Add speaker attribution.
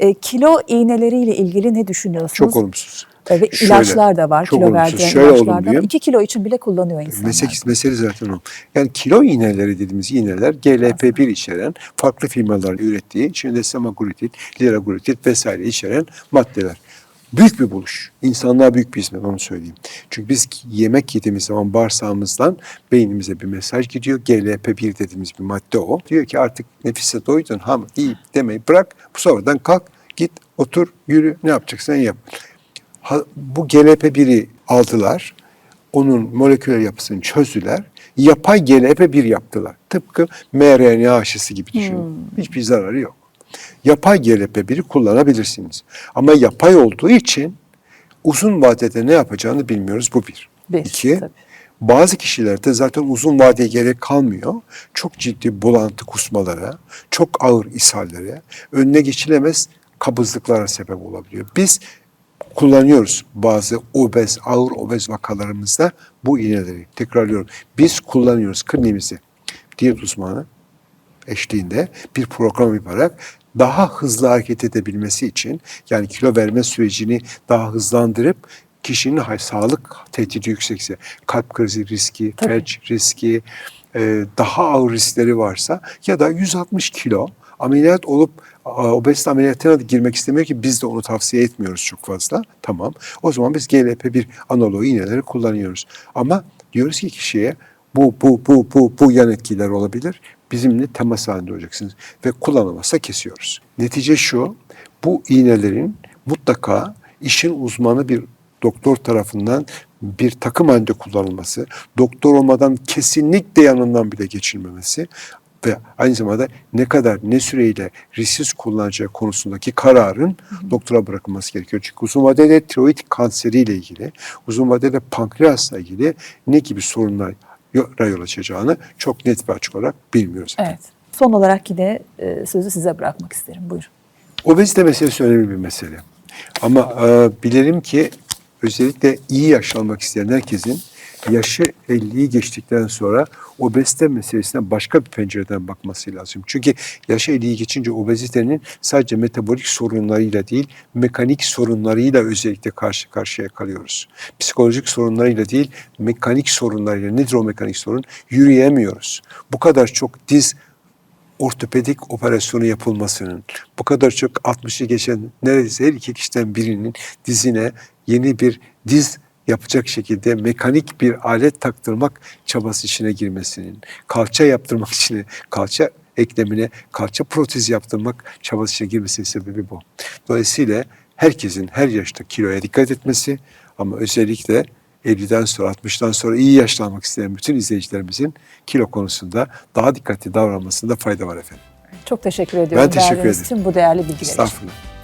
Speaker 1: E, kilo iğneleriyle ilgili ne düşünüyorsunuz?
Speaker 2: Çok olumsuz.
Speaker 1: E, Ve
Speaker 2: Şöyle,
Speaker 1: ilaçlar da var.
Speaker 2: çok
Speaker 1: kilo
Speaker 2: olumsuz. Şöyle
Speaker 1: ilaçlar da var.
Speaker 2: olumluyum.
Speaker 1: 2 kilo için bile kullanıyor insanlar.
Speaker 2: Mesele, mesele zaten o. Yani kilo iğneleri dediğimiz iğneler GLP-1 içeren farklı firmaların ürettiği içinde semaglutid, liraglutid vesaire içeren maddeler. Büyük bir buluş. İnsanlığa büyük bir hizmet onu söyleyeyim. Çünkü biz yemek yediğimiz zaman bağırsağımızdan beynimize bir mesaj gidiyor. GLP-1 dediğimiz bir madde o. Diyor ki artık nefise doydun ham iyi demeyi bırak. Bu sonradan kalk git otur yürü ne yapacaksan yap. Ha, bu GLP-1'i aldılar. Onun moleküler yapısını çözdüler. Yapay GLP-1 yaptılar. Tıpkı mRNA aşısı gibi düşünün. Hiçbir zararı yok. Yapay GLP-1'i kullanabilirsiniz. Ama yapay olduğu için uzun vadede ne yapacağını bilmiyoruz. Bu bir.
Speaker 1: Bir,
Speaker 2: İki,
Speaker 1: tabii.
Speaker 2: bazı kişilerde zaten uzun vadeye gerek kalmıyor. Çok ciddi bulantı kusmalara, çok ağır ishallere, önüne geçilemez kabızlıklara sebep olabiliyor. Biz kullanıyoruz bazı obez, ağır obez vakalarımızda bu iğneleri. Tekrarlıyorum. Biz kullanıyoruz kliniğimizi. Diyet uzmanı eşliğinde bir program yaparak daha hızlı hareket edebilmesi için yani kilo verme sürecini daha hızlandırıp kişinin sağlık tehdidi yüksekse kalp krizi riski,
Speaker 1: Tabii.
Speaker 2: felç riski, e, daha ağır riskleri varsa ya da 160 kilo ameliyat olup obezite ameliyatına girmek istemiyor ki biz de onu tavsiye etmiyoruz çok fazla. Tamam. O zaman biz GLP-1 analoğu iğneleri kullanıyoruz. Ama diyoruz ki kişiye bu bu bu bu bu yan etkiler olabilir. Bizimle temas halinde olacaksınız ve kullanılmazsa kesiyoruz. Netice şu. Bu iğnelerin mutlaka işin uzmanı bir doktor tarafından bir takım halinde kullanılması, doktor olmadan kesinlikle yanından bile geçilmemesi ve aynı zamanda ne kadar ne süreyle risksiz kullanacağı konusundaki kararın doktora bırakılması gerekiyor. Çünkü uzun vadede tiroid kanseriyle ilgili, uzun vadede pankreasla ilgili ne gibi sorunlara yol açacağını çok net bir açık olarak bilmiyoruz.
Speaker 1: Evet. Son olarak yine e, sözü size bırakmak isterim. Buyurun.
Speaker 2: Obezite meselesi önemli bir mesele. Ama e, bilelim ki özellikle iyi yaşlanmak isteyen herkesin yaşı 50'yi geçtikten sonra obezite meselesine başka bir pencereden bakması lazım. Çünkü yaşı 50'yi geçince obezitenin sadece metabolik sorunlarıyla değil, mekanik sorunlarıyla özellikle karşı karşıya kalıyoruz. Psikolojik sorunlarıyla değil, mekanik sorunlarıyla. Nedir o mekanik sorun? Yürüyemiyoruz. Bu kadar çok diz ortopedik operasyonu yapılmasının, bu kadar çok 60'ı geçen neredeyse her iki kişiden birinin dizine yeni bir diz yapacak şekilde mekanik bir alet taktırmak çabası içine girmesinin, kalça yaptırmak için kalça eklemine kalça protezi yaptırmak çabası içine girmesinin sebebi bu. Dolayısıyla herkesin her yaşta kiloya dikkat etmesi ama özellikle 50'den sonra 60'tan sonra iyi yaşlanmak isteyen bütün izleyicilerimizin kilo konusunda daha dikkatli davranmasında fayda var efendim.
Speaker 1: Çok teşekkür ediyorum.
Speaker 2: Ben teşekkür ederim.
Speaker 1: bu değerli bilgiler için.
Speaker 2: Estağfurullah.